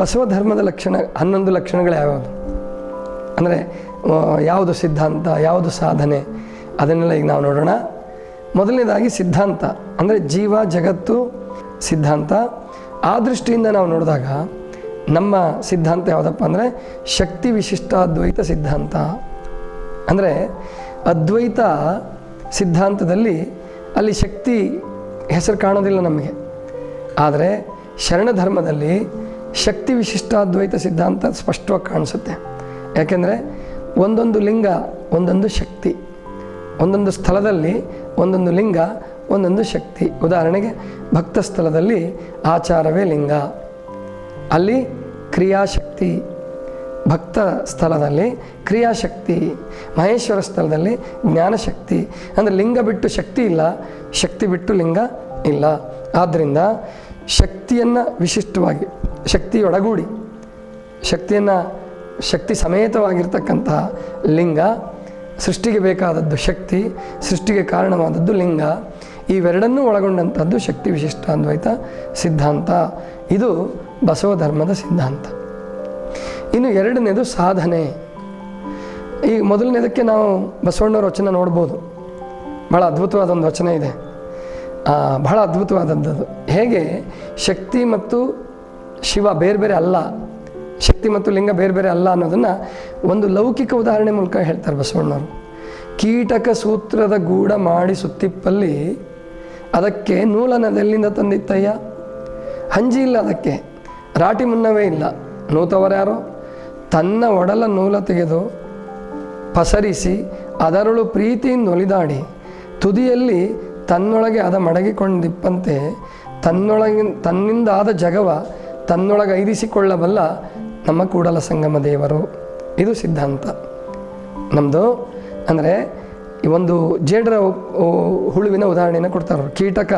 ಬಸವ ಧರ್ಮದ ಲಕ್ಷಣ, ಹನ್ನೊಂದು ಲಕ್ಷಣಗಳು ಯಾವ್ಯಾವುದು? ಅಂದರೆ ಯಾವುದು ಸಿದ್ಧಾಂತ, ಯಾವುದು ಸಾಧನೆ? ಅದನ್ನೆಲ್ಲ ಈಗ ನಾವು ನೋಡೋಣ. ಮೊದಲನೇದಾಗಿ ಸಿದ್ಧಾಂತ. ಅಂದರೆ ಜೀವ, ಜಗತ್ತು, ಸಿದ್ಧಾಂತ. ಆ ದೃಷ್ಟಿಯಿಂದ ನಾವು ನೋಡಿದಾಗ ನಮ್ಮ ಸಿದ್ಧಾಂತ ಯಾವುದಪ್ಪ ಅಂದರೆ, ಶಕ್ತಿ ವಿಶಿಷ್ಟ ಅದ್ವೈತ ಸಿದ್ಧಾಂತ. ಅಂದರೆ, ಅದ್ವೈತ ಸಿದ್ಧಾಂತದಲ್ಲಿ ಅಲ್ಲಿ ಶಕ್ತಿ ಹೆಸರು ಕಾಣೋದಿಲ್ಲ ನಮಗೆ. ಆದರೆ ಶರಣ ಶಕ್ತಿ ವಿಶಿಷ್ಟಾದ್ವೈತ ಸಿದ್ಧಾಂತ ಸ್ಪಷ್ಟವಾಗಿ ಕಾಣಿಸುತ್ತೆ. ಯಾಕೆಂದರೆ ಒಂದೊಂದು ಲಿಂಗ ಒಂದೊಂದು ಶಕ್ತಿ. ಒಂದೊಂದು ಸ್ಥಳದಲ್ಲಿ ಒಂದೊಂದು ಲಿಂಗ ಒಂದೊಂದು ಶಕ್ತಿ. ಉದಾಹರಣೆಗೆ ಭಕ್ತ ಸ್ಥಳದಲ್ಲಿ ಆಚಾರವೇ ಲಿಂಗ. ಅಲ್ಲಿ ಕ್ರಿಯಾಶಕ್ತಿ. ಭಕ್ತ ಸ್ಥಳದಲ್ಲಿ ಕ್ರಿಯಾಶಕ್ತಿ. ಮಹೇಶ್ವರ ಸ್ಥಳದಲ್ಲಿ ಜ್ಞಾನಶಕ್ತಿ. ಅಂದರೆ ಲಿಂಗ ಬಿಟ್ಟು ಶಕ್ತಿ ಇಲ್ಲ, ಶಕ್ತಿ ಬಿಟ್ಟು ಲಿಂಗ ಇಲ್ಲ. ಆದ್ದರಿಂದ ಶಕ್ತಿಯನ್ನು ವಿಶಿಷ್ಟವಾಗಿ ಶಕ್ತಿಯೊಡಗೂಡಿ, ಶಕ್ತಿಯನ್ನು ಶಕ್ತಿ ಸಮೇತವಾಗಿರ್ತಕ್ಕಂತಹ ಲಿಂಗ, ಸೃಷ್ಟಿಗೆ ಬೇಕಾದದ್ದು ಶಕ್ತಿ, ಸೃಷ್ಟಿಗೆ ಕಾರಣವಾದದ್ದು ಲಿಂಗ, ಇವೆರಡನ್ನೂ ಒಳಗೊಂಡಂಥದ್ದು ಶಕ್ತಿ ವಿಶಿಷ್ಟ ಅನ್ವಯಿತ ಸಿದ್ಧಾಂತ. ಇದು ಬಸವ ಧರ್ಮದ ಸಿದ್ಧಾಂತ. ಇನ್ನು ಎರಡನೇದು ಸಾಧನೆ. ಈ ಮೊದಲನೇದಕ್ಕೆ ನಾವು ಬಸವಣ್ಣವ್ರ ವಚನ ನೋಡ್ಬೋದು. ಭಾಳ ಅದ್ಭುತವಾದ ಒಂದು ವಚನ ಇದೆ. ಬಹಳ ಅದ್ಭುತವಾದದ್ದು. ಹೇಗೆ? ಶಕ್ತಿ ಮತ್ತು ಶಿವ ಬೇರೆ ಬೇರೆ ಅಲ್ಲ, ಶಕ್ತಿ ಮತ್ತು ಲಿಂಗ ಬೇರೆ ಬೇರೆ ಅಲ್ಲ ಅನ್ನೋದನ್ನು ಒಂದು ಲೌಕಿಕ ಉದಾಹರಣೆ ಮೂಲಕ ಹೇಳ್ತಾರೆ ಬಸವಣ್ಣವರು. ಕೀಟಕ ಸೂತ್ರದ ಗೂಡ ಮಾಡಿ ಸುತ್ತಿಪ್ಪಲ್ಲಿ ಅದಕ್ಕೆ ನೂಲನದೆಲ್ಲಿಂದ ತಂದಿತ್ತಯ್ಯ. ಹಂಜಿ ಇಲ್ಲ ಅದಕ್ಕೆ, ರಾಟಿ ಮುನ್ನವೇ ಇಲ್ಲ. ನೂತವರ್ಯಾರೋ ತನ್ನ ಒಡಲ ನೂಲ ತೆಗೆದು ಪಸರಿಸಿ ಅದರಳು ಪ್ರೀತಿಯಿಂದ ಒಲಿದಾಡಿ ತುದಿಯಲ್ಲಿ ತನ್ನೊಳಗೆ ಅದ ಮಡಗಿಕೊಂಡಿಪ್ಪಂತೆ, ತನ್ನೊಳಗಿನ ತನ್ನಿಂದ ಆದ ಜಗವ ತನ್ನೊಳಗೆ ಐರಿಸಿಕೊಳ್ಳಬಲ್ಲ ನಮ್ಮ ಕೂಡಲ ಸಂಗಮ ದೇವರು. ಇದು ಸಿದ್ಧಾಂತ. ನಮ್ಮದು ಅಂದರೆ ಈ ಒಂದು ಜೇಡರ ಹುಳುವಿನ ಉದಾಹರಣೆಯನ್ನು ಕೊಡ್ತಾರೆ. ಕೀಟಕ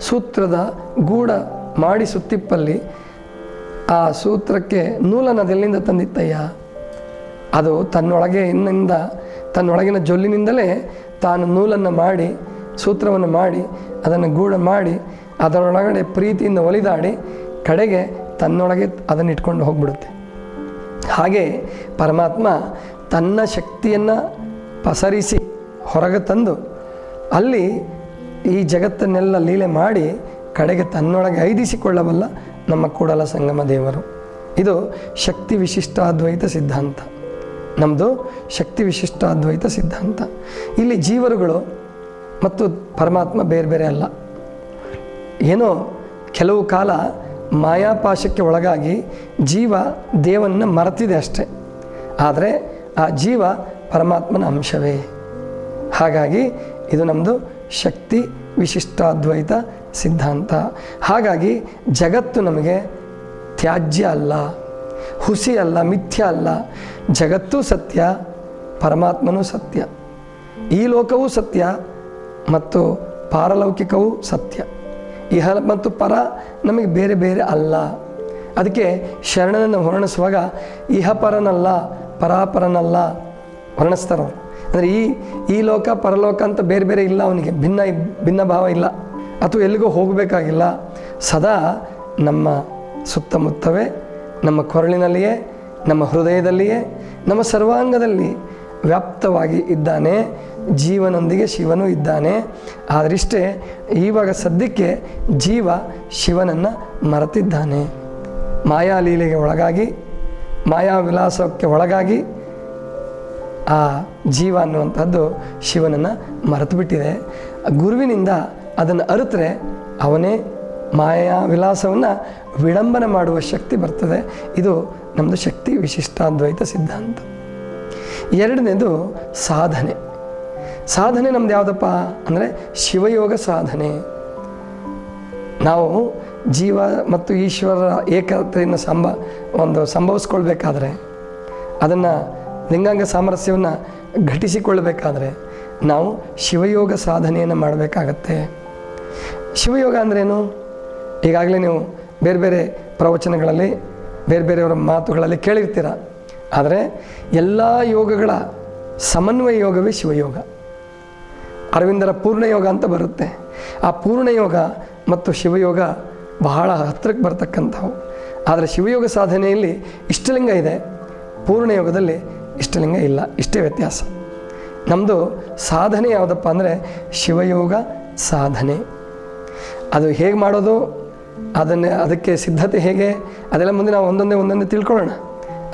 ಸೂತ್ರದ ಗೂಡ ಮಾಡಿ ಸುತ್ತಿಪ್ಪಲ್ಲಿ ಆ ಸೂತ್ರಕ್ಕೆ ನೂಲನದೆಲ್ಲಿಂದ ತಂದಿತ್ತಯ್ಯ? ಅದು ತನ್ನೊಳಗೆ ಇನ್ನಿಂದ, ತನ್ನೊಳಗಿನ ಜೊಲ್ಲಿನಿಂದಲೇ ತಾನು ನೂಲನ್ನು ಮಾಡಿ, ಸೂತ್ರವನ್ನು ಮಾಡಿ, ಅದನ್ನು ಗೂಡ ಮಾಡಿ, ಅದರೊಳಗಡೆ ಪ್ರೀತಿಯಿಂದ ಒಲಿದಾಡಿ, ಕಡೆಗೆ ತನ್ನೊಳಗೆ ಅದನ್ನು ಇಟ್ಕೊಂಡು ಹೋಗ್ಬಿಡುತ್ತೆ. ಹಾಗೆ ಪರಮಾತ್ಮ ತನ್ನ ಶಕ್ತಿಯನ್ನು ಪಸರಿಸಿ ಹೊರಗೆ ತಂದು ಅಲ್ಲಿ ಈ ಜಗತ್ತನ್ನೆಲ್ಲ ಲೀಲೆ ಮಾಡಿ ಕಡೆಗೆ ತನ್ನೊಳಗೆ ಐದಿಸಿಕೊಳ್ಳಬಲ್ಲ ನಮ್ಮ ಕೂಡಲ ಸಂಗಮ ದೇವರು. ಇದು ಶಕ್ತಿ ವಿಶಿಷ್ಟಾದ್ವೈತ ಸಿದ್ಧಾಂತ. ನಮ್ಮದು ಶಕ್ತಿ ವಿಶಿಷ್ಟಾದ್ವೈತ ಸಿದ್ಧಾಂತ. ಇಲ್ಲಿ ಜೀವರುಗಳು ಮತ್ತು ಪರಮಾತ್ಮ ಬೇರೆ ಬೇರೆ ಅಲ್ಲ. ಏನೋ ಕೆಲವು ಕಾಲ ಮಾಯಾಪಾಶಕ್ಕೆ ಒಳಗಾಗಿ ಜೀವ ದೇವನ್ನ ಮರೆತಿದೆ ಅಷ್ಟೆ. ಆದರೆ ಆ ಜೀವ ಪರಮಾತ್ಮನ ಅಂಶವೇ. ಹಾಗಾಗಿ ಇದು ನಮ್ಮದು ಶಕ್ತಿ ವಿಶಿಷ್ಟಾದ್ವೈತ ಸಿದ್ಧಾಂತ. ಹಾಗಾಗಿ ಜಗತ್ತು ನಮಗೆ ತ್ಯಾಜ್ಯ ಅಲ್ಲ, ಹುಸಿ ಅಲ್ಲ, ಮಿಥ್ಯ ಅಲ್ಲ. ಜಗತ್ತೂ ಸತ್ಯ, ಪರಮಾತ್ಮನೂ ಸತ್ಯ. ಈ ಲೋಕವೂ ಸತ್ಯ ಮತ್ತು ಪಾರಲೌಕಿಕವೂ ಸತ್ಯ. ಇಹ ಮತ್ತು ಪರ ನಮಗೆ ಬೇರೆ ಬೇರೆ ಅಲ್ಲ. ಅದಕ್ಕೆ ಶರಣನನ್ನು ವರ್ಣಿಸುವಾಗ ಇಹಪರನಲ್ಲ, ಪರಾಪರನಲ್ಲ ವರ್ಣಿಸ್ತಾರವ್ರು ಅಂದರೆ ಈ ಈ ಲೋಕ, ಪರಲೋಕ ಅಂತ ಬೇರೆ ಬೇರೆ ಇಲ್ಲ ಅವನಿಗೆ. ಭಿನ್ನ ಭಿನ್ನ ಭಾವ ಇಲ್ಲ. ಅಥವಾ ಎಲ್ಲಿಗೂ ಹೋಗಬೇಕಾಗಿಲ್ಲ. ಸದಾ ನಮ್ಮ ಸುತ್ತಮುತ್ತವೇ, ನಮ್ಮ ಕೊರಳಿನಲ್ಲಿಯೇ, ನಮ್ಮ ಹೃದಯದಲ್ಲಿಯೇ, ನಮ್ಮ ಸರ್ವಾಂಗದಲ್ಲಿ ವ್ಯಾಪ್ತವಾಗಿ ಇದ್ದಾನೆ, ಜೀವನೊಂದಿಗೆ ಶಿವನು ಇದ್ದಾನೆ. ಆದರಿಷ್ಟೇ, ಈವಾಗ ಸದ್ಯಕ್ಕೆ ಜೀವ ಶಿವನನ್ನು ಮರೆತಿದ್ದಾನೆ. ಮಾಯಾಲೀಲೆಗೆ ಒಳಗಾಗಿ, ಮಾಯಾ ವಿಲಾಸಕ್ಕೆ ಒಳಗಾಗಿ ಆ ಜೀವ ಅನ್ನುವಂಥದ್ದು ಶಿವನನ್ನು ಮರೆತು ಬಿಟ್ಟಿದೆ ಗುರುವಿನಿಂದ ಅದನ್ನು ಅರಿತರೆ ಅವನೇ ಮಾಯಾ ವಿಲಾಸವನ್ನು ವಿಡಂಬನೆ ಮಾಡುವ ಶಕ್ತಿ ಬರ್ತದೆ. ಇದು ನಮ್ಮದು ಶಕ್ತಿ ವಿಶಿಷ್ಟಾದ್ವೈತ ಸಿದ್ಧಾಂತ. ಎರಡನೇದು ಸಾಧನೆ. ಸಾಧನೆ ನಮ್ದು ಯಾವುದಪ್ಪ ಅಂದರೆ ಶಿವಯೋಗ ಸಾಧನೆ. ನಾವು ಜೀವ ಮತ್ತು ಈಶ್ವರರ ಏಕತೆಯನ್ನು ಸಂಭ, ಒಂದು ಸಂಭವಿಸ್ಕೊಳ್ಬೇಕಾದ್ರೆ, ಅದನ್ನು ಲಿಂಗಾಂಗ ಸಾಮರಸ್ಯವನ್ನು ಘಟಿಸಿಕೊಳ್ಳಬೇಕಾದ್ರೆ ನಾವು ಶಿವಯೋಗ ಸಾಧನೆಯನ್ನು ಮಾಡಬೇಕಾಗತ್ತೆ. ಶಿವಯೋಗ ಅಂದ್ರೇನು? ಈಗಾಗಲೇ ನೀವು ಬೇರೆ ಬೇರೆ ಪ್ರವಚನಗಳಲ್ಲಿ ಬೇರೆ ಬೇರೆಯವರ ಮಾತುಗಳಲ್ಲಿ ಕೇಳಿರ್ತೀರ. ಆದರೆ ಎಲ್ಲ ಯೋಗಗಳ ಸಮನ್ವಯ ಯೋಗವೇ ಶಿವಯೋಗ. ಅರವಿಂದರ ಪೂರ್ಣಯೋಗ ಅಂತ ಬರುತ್ತೆ. ಆ ಪೂರ್ಣಯೋಗ ಮತ್ತು ಶಿವಯೋಗ ಬಹಳ ಹತ್ತಿರಕ್ಕೆ ಬರ್ತಕ್ಕಂಥವು. ಆದರೆ ಶಿವಯೋಗ ಸಾಧನೆಯಲ್ಲಿ ಇಷ್ಟಲಿಂಗ ಇದೆ. ಪೂರ್ಣಯೋಗದಲ್ಲಿ ಇಷ್ಟಲಿಂಗ ಇಲ್ಲ. ಇಷ್ಟೇ ವ್ಯತ್ಯಾಸ. ನಮ್ಮದು ಸಾಧನೆ ಯಾವುದಪ್ಪ ಅಂದರೆ ಶಿವಯೋಗ ಸಾಧನೆ. ಅದು ಹೇಗೆ ಮಾಡೋದು, ಅದನ್ನು, ಅದಕ್ಕೆ ಸಿದ್ಧತೆ ಹೇಗೆ, ಅದೆಲ್ಲ ಮುಂದೆ ನಾವು ಒಂದೊಂದೇ ಒಂದೊಂದೇ ತಿಳ್ಕೊಳ್ಳೋಣ.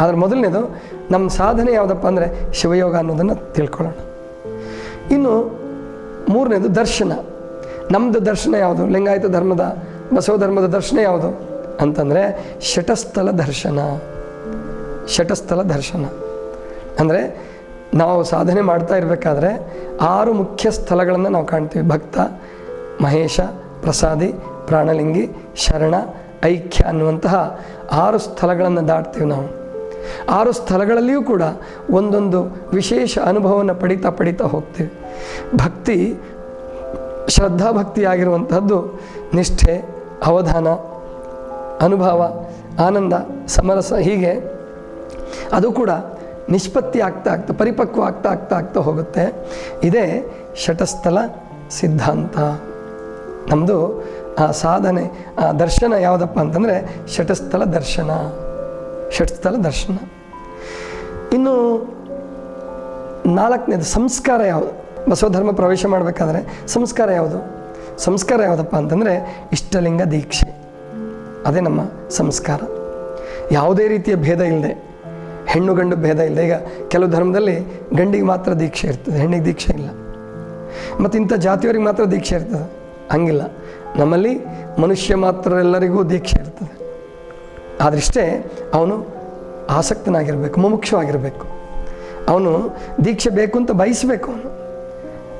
ಆದರೆ ಮೊದಲನೇದು ನಮ್ಮ ಸಾಧನೆ ಯಾವುದಪ್ಪ ಅಂದರೆ ಶಿವಯೋಗ ಅನ್ನೋದನ್ನು ತಿಳ್ಕೊಳ್ಳೋಣ. ಇನ್ನು ಮೂರನೇದು ದರ್ಶನ. ನಮ್ಮದು ದರ್ಶನ ಯಾವುದು? ಲಿಂಗಾಯತ ಧರ್ಮದ, ಬಸವ ಧರ್ಮದ ದರ್ಶನ ಯಾವುದು? ಅಂತಂದರೆ ಶಟಸ್ಥಲ ದರ್ಶನ. ಷಟಸ್ಥಲ ದರ್ಶನ. ಅಂದರೆ ನಾವು ಸಾಧನೆ ಮಾಡ್ತಾ ಇರಬೇಕಾದ್ರೆ ಆರು ಮುಖ್ಯ ಸ್ಥಳಗಳನ್ನು ನಾವು ಕಾಣ್ತೀವಿ. ಭಕ್ತ, ಮಹೇಶ, ಪ್ರಸಾದಿ, ಪ್ರಾಣಲಿಂಗಿ, ಶರಣ, ಐಕ್ಯ ಅನ್ನುವಂತಹ ಆರು ಸ್ಥಳಗಳನ್ನು ದಾಟ್ತೀವಿ ನಾವು. ಆರು ಸ್ಥಳಗಳಲ್ಲಿಯೂ ಕೂಡ ಒಂದೊಂದು ವಿಶೇಷ ಅನುಭವವನ್ನು ಪಡಿತಾ ಪಡಿತಾ ಹೋಗ್ತೇವೆ. ಭಕ್ತಿ, ಶ್ರದ್ಧಾಭಕ್ತಿಯಾಗಿರುವಂಥದ್ದು ನಿಷ್ಠೆ, ಅವಧಾನ, ಅನುಭವ, ಆನಂದ, ಸಮರಸ ಹೀಗೆ ಅದು ಕೂಡ ನಿಷ್ಪತ್ತಿ ಆಗ್ತಾ ಆಗ್ತಾ, ಪರಿಪಕ್ವ ಆಗ್ತಾ ಆಗ್ತಾ ಆಗ್ತಾ ಹೋಗುತ್ತೆ. ಇದೇ ಶಟಸ್ಥಲ ಸಿದ್ಧಾಂತ. ನಮ್ಮದು ಆ ಸಾಧನೆ, ಆ ದರ್ಶನ ಯಾವುದಪ್ಪ ಅಂತಂದರೆ ಶಟಸ್ಥಲ ದರ್ಶನ. ಷಟ್ಸ್ಥಲ ದರ್ಶನ. ಇನ್ನು ನಾಲ್ಕನೇದು ಸಂಸ್ಕಾರ ಯಾವುದು? ಬಸವಧರ್ಮ ಪ್ರವೇಶ ಮಾಡಬೇಕಾದ್ರೆ ಸಂಸ್ಕಾರ ಯಾವುದು? ಸಂಸ್ಕಾರ ಯಾವುದಪ್ಪ ಅಂತಂದರೆ ಇಷ್ಟಲಿಂಗ ದೀಕ್ಷೆ. ಅದೇ ನಮ್ಮ ಸಂಸ್ಕಾರ. ಯಾವುದೇ ರೀತಿಯ ಭೇದ ಇಲ್ಲದೆ, ಹೆಣ್ಣು ಗಂಡು ಭೇದ ಇಲ್ಲದೆ, ಈಗ ಕೆಲವು ಧರ್ಮದಲ್ಲಿ ಗಂಡಿಗೆ ಮಾತ್ರ ದೀಕ್ಷೆ ಇರ್ತದೆ, ಹೆಣ್ಣಿಗೆ ದೀಕ್ಷೆ ಇಲ್ಲ. ಮತ್ತು ಇಂಥ ಜಾತಿಯವರಿಗೆ ಮಾತ್ರ ದೀಕ್ಷೆ ಇರ್ತದೆ. ಹಂಗಿಲ್ಲ. ನಮ್ಮಲ್ಲಿ ಮನುಷ್ಯ ಮಾತ್ರ ಎಲ್ಲರಿಗೂ ದೀಕ್ಷೆ ಇರ್ತದೆ. ಆದರಿಷ್ಟೇ ಅವನು ಆಸಕ್ತನಾಗಿರಬೇಕು, ಮುಮುಕ್ಷವಾಗಿರಬೇಕು. ಅವನು ದೀಕ್ಷೆ ಬೇಕು ಅಂತ ಬಯಸಬೇಕು ಅವನು.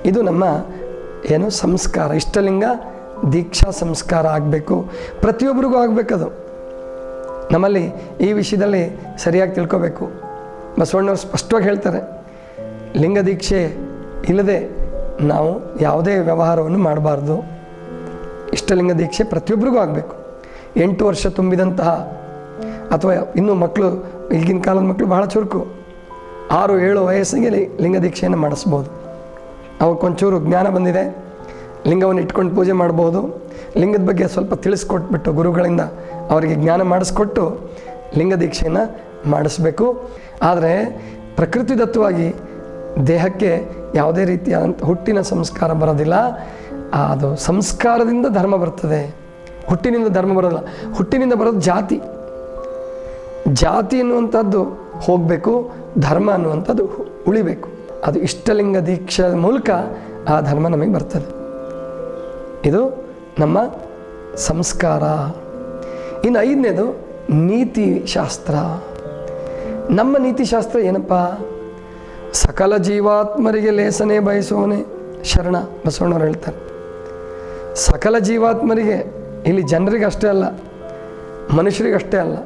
ಇದು ನಮ್ಮ ಏನು ಸಂಸ್ಕಾರ, ಇಷ್ಟಲಿಂಗ ದೀಕ್ಷಾ ಸಂಸ್ಕಾರ ಆಗಬೇಕು. ಪ್ರತಿಯೊಬ್ಬರಿಗೂ ಆಗಬೇಕದು. ನಮ್ಮಲ್ಲಿ ಈ ವಿಷಯದಲ್ಲಿ ಸರಿಯಾಗಿ ತಿಳ್ಕೋಬೇಕು. ಬಸವಣ್ಣವ್ರು ಸ್ಪಷ್ಟವಾಗಿ ಹೇಳ್ತಾರೆ, ಲಿಂಗ ದೀಕ್ಷೆ ಇಲ್ಲದೆ ನಾವು ಯಾವುದೇ ವ್ಯವಹಾರವನ್ನು ಮಾಡಬಾರ್ದು. ಇಷ್ಟಲಿಂಗ ದೀಕ್ಷೆ ಪ್ರತಿಯೊಬ್ಬರಿಗೂ ಆಗಬೇಕು. ಎಂಟು ವರ್ಷ ತುಂಬಿದಂತಹ ಅಥವಾ ಇನ್ನೂ ಮಕ್ಕಳು, ಈಗಿನ ಕಾಲದ ಮಕ್ಕಳು ಬಹಳ ಚುರುಕು. ಆರು, ಏಳು ವಯಸ್ಸಿಗೆ ಲಿಂಗ ದೀಕ್ಷೆಯನ್ನು ಮಾಡಿಸ್ಬೋದು. ಅವಕ್ಕೊಂಚೂರು ಜ್ಞಾನ ಬಂದಿದೆ. ಲಿಂಗವನ್ನು ಇಟ್ಕೊಂಡು ಪೂಜೆ ಮಾಡ್ಬೋದು. ಲಿಂಗದ ಬಗ್ಗೆ ಸ್ವಲ್ಪ ತಿಳಿಸ್ಕೊಟ್ಬಿಟ್ಟು ಗುರುಗಳಿಂದ ಅವರಿಗೆ ಜ್ಞಾನ ಮಾಡಿಸ್ಕೊಟ್ಟು ಲಿಂಗ ದೀಕ್ಷೆಯನ್ನು ಮಾಡಿಸ್ಬೇಕು. ಆದರೆ ಪ್ರಕೃತಿದತ್ತವಾಗಿ ದೇಹಕ್ಕೆ ಯಾವುದೇ ರೀತಿಯ ಹುಟ್ಟಿನ ಸಂಸ್ಕಾರ ಬರೋದಿಲ್ಲ. ಅದು ಸಂಸ್ಕಾರದಿಂದ ಧರ್ಮ ಬರ್ತದೆ. ಹುಟ್ಟಿನಿಂದ ಧರ್ಮ ಬರೋದಿಲ್ಲ. ಹುಟ್ಟಿನಿಂದ ಬರೋದು ಜಾತಿ. ಜಾತಿ ಅನ್ನುವಂಥದ್ದು ಹೋಗಬೇಕು, ಧರ್ಮ ಅನ್ನುವಂಥದ್ದು ಉಳಿಬೇಕು. ಅದು ಇಷ್ಟಲಿಂಗ ದೀಕ್ಷೆ ಮೂಲಕ ಆ ಧರ್ಮ ನಮಗೆ ಬರ್ತದೆ. ಇದು ನಮ್ಮ ಸಂಸ್ಕಾರ. ಇನ್ನು ಐದನೇದು ನೀತಿ ಶಾಸ್ತ್ರ ನಮ್ಮ ನೀತಿ ಶಾಸ್ತ್ರ ಏನಪ್ಪ? ಸಕಲ ಜೀವಾತ್ಮರಿಗೆ ಲೇಸನೆ ಬಯಸುವವನೇ ಶರಣ ಬಸವಣ್ಣವ್ರು ಹೇಳ್ತಾರೆ. ಸಕಲ ಜೀವಾತ್ಮರಿಗೆ, ಇಲ್ಲಿ ಜನರಿಗೆ ಅಷ್ಟೇ ಅಲ್ಲ, ಮನುಷ್ಯರಿಗಷ್ಟೇ ಅಲ್ಲ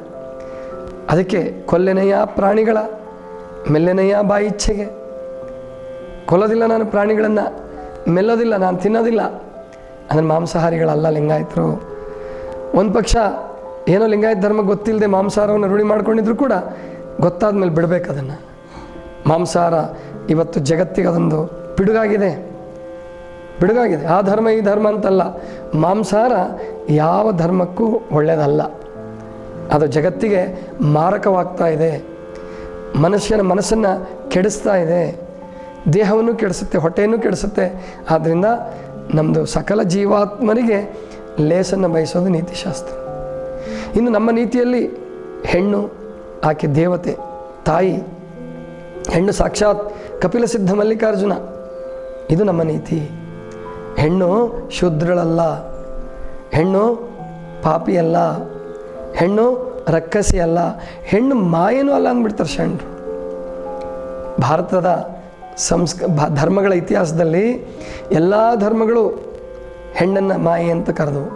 ಅದಕ್ಕೆ ಕೊಲ್ಲೆನೆಯ ಪ್ರಾಣಿಗಳ, ಮೆಲ್ಲೆನೆಯ ಬಾಯಿಚ್ಛೆಗೆ ಕೊಲ್ಲೋದಿಲ್ಲ ನಾನು ಪ್ರಾಣಿಗಳನ್ನು, ಮೆಲ್ಲೋದಿಲ್ಲ ನಾನು ತಿನ್ನೋದಿಲ್ಲ. ಅಂದರೆ ಮಾಂಸಾಹಾರಿಗಳಲ್ಲ ಲಿಂಗಾಯತರು. ಒಂದು ಪಕ್ಷ ಏನೋ ಲಿಂಗಾಯತ ಧರ್ಮ ಗೊತ್ತಿಲ್ಲದೆ ಮಾಂಸಾಹಾರವನ್ನು ರೂಢಿ ಮಾಡ್ಕೊಂಡಿದ್ರು ಕೂಡ ಗೊತ್ತಾದ ಮೇಲೆ ಬಿಡಬೇಕು ಅದನ್ನು. ಮಾಂಸಾಹಾರ ಇವತ್ತು ಜಗತ್ತಿಗೆ ಅದೊಂದು ಪಿಡುಗಾಗಿದೆ. ಬಿಡುಗಾಗಿದೆ ಆ ಧರ್ಮ ಈ ಧರ್ಮ ಅಂತಲ್ಲ. ಮಾಂಸಾಹಾರ ಯಾವ ಧರ್ಮಕ್ಕೂ ಒಳ್ಳೆಯದಲ್ಲ ಅದು ಜಗತ್ತಿಗೆ ಮಾರಕವಾಗ್ತಾ ಇದೆ. ಮನುಷ್ಯನ ಮನಸ್ಸನ್ನು ಕೆಡಿಸ್ತಾ ಇದೆ. ದೇಹವನ್ನು ಕೆಡಿಸುತ್ತೆ, ಹೊಟ್ಟೆಯನ್ನು ಕೆಡಿಸುತ್ತೆ. ಆದ್ದರಿಂದ ನಮ್ಮದು ಸಕಲ ಜೀವಾತ್ಮರಿಗೆ ಲೇಸನ್ನು ಬಯಸೋದು ನೀತಿಶಾಸ್ತ್ರ. ಇನ್ನು ನಮ್ಮ ನೀತಿಯಲ್ಲಿ ಹೆಣ್ಣು, ಆಕೆ ದೇವತೆ, ತಾಯಿ, ಹೆಣ್ಣು ಸಾಕ್ಷಾತ್ ಕಪಿಲ ಸಿದ್ಧ ಮಲ್ಲಿಕಾರ್ಜುನ. ಇದು ನಮ್ಮ ನೀತಿ. ಹೆಣ್ಣು ಶುದ್ರಳಲ್ಲ. ಹೆಣ್ಣು ಪಾಪಿಯಲ್ಲ. ಹೆಣ್ಣು ರಕ್ಕಸಿ ಅಲ್ಲ, ಹೆಣ್ಣು ಮಾಯನೂ ಅಲ್ಲ ಅಂದ್ಬಿಡ್ತಾರೆ ಶರಣರು ಭಾರತದ ಸಂಸ್ಕ ಧರ್ಮಗಳ ಇತಿಹಾಸದಲ್ಲಿ ಎಲ್ಲ ಧರ್ಮಗಳು ಹೆಣ್ಣನ್ನು ಮಾಯೆ ಅಂತ ಕರೆದವು.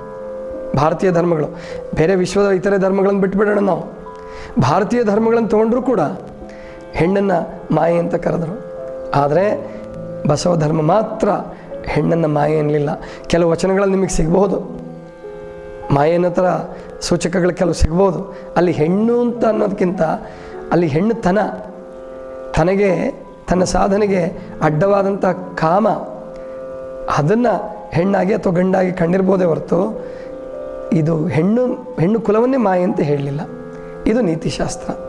ಭಾರತೀಯ ಧರ್ಮಗಳು, ಬೇರೆ ವಿಶ್ವದ ಇತರೆ ಧರ್ಮಗಳನ್ನು ಬಿಟ್ಬಿಡೋಣ ನಾವು. ಭಾರತೀಯ ಧರ್ಮಗಳನ್ನು ತೊಗೊಂಡ್ರೂ ಕೂಡ ಹೆಣ್ಣನ್ನು ಮಾಯೆ ಅಂತ ಕರೆದರು. ಆದರೆ ಬಸವ ಧರ್ಮ ಮಾತ್ರ ಹೆಣ್ಣನ್ನು ಮಾಯೆ ಅನ್ನಲಿಲ್ಲ. ಕೆಲವು ವಚನಗಳಲ್ಲಿ ನಿಮಗೆ ಸಿಗಬಹುದು. ಮಾಯನ ಹತ್ರ ಸೂಚಕಗಳು ಕೆಲವು ಸಿಗ್ಬೋದು. ಅಲ್ಲಿ ಹೆಣ್ಣು ಅಂತ ಅನ್ನೋದಕ್ಕಿಂತ ಅಲ್ಲಿ ಹೆಣ್ಣು ತನ, ತನಗೆ, ತನ್ನ ಸಾಧನೆಗೆ ಅಡ್ಡವಾದಂಥ ಕಾಮ, ಅದನ್ನು ಹೆಣ್ಣಾಗಿ ಅಥವಾ ಗಂಡಾಗಿ ಕಂಡಿರ್ಬೋದೇ ಹೊರತು ಇದು ಹೆಣ್ಣು ಹೆಣ್ಣು ಕುಲವನ್ನೇ ಮಾಯೆ ಅಂತ ಹೇಳಲಿಲ್ಲ. ಇದು ನೀತಿಶಾಸ್ತ್ರ.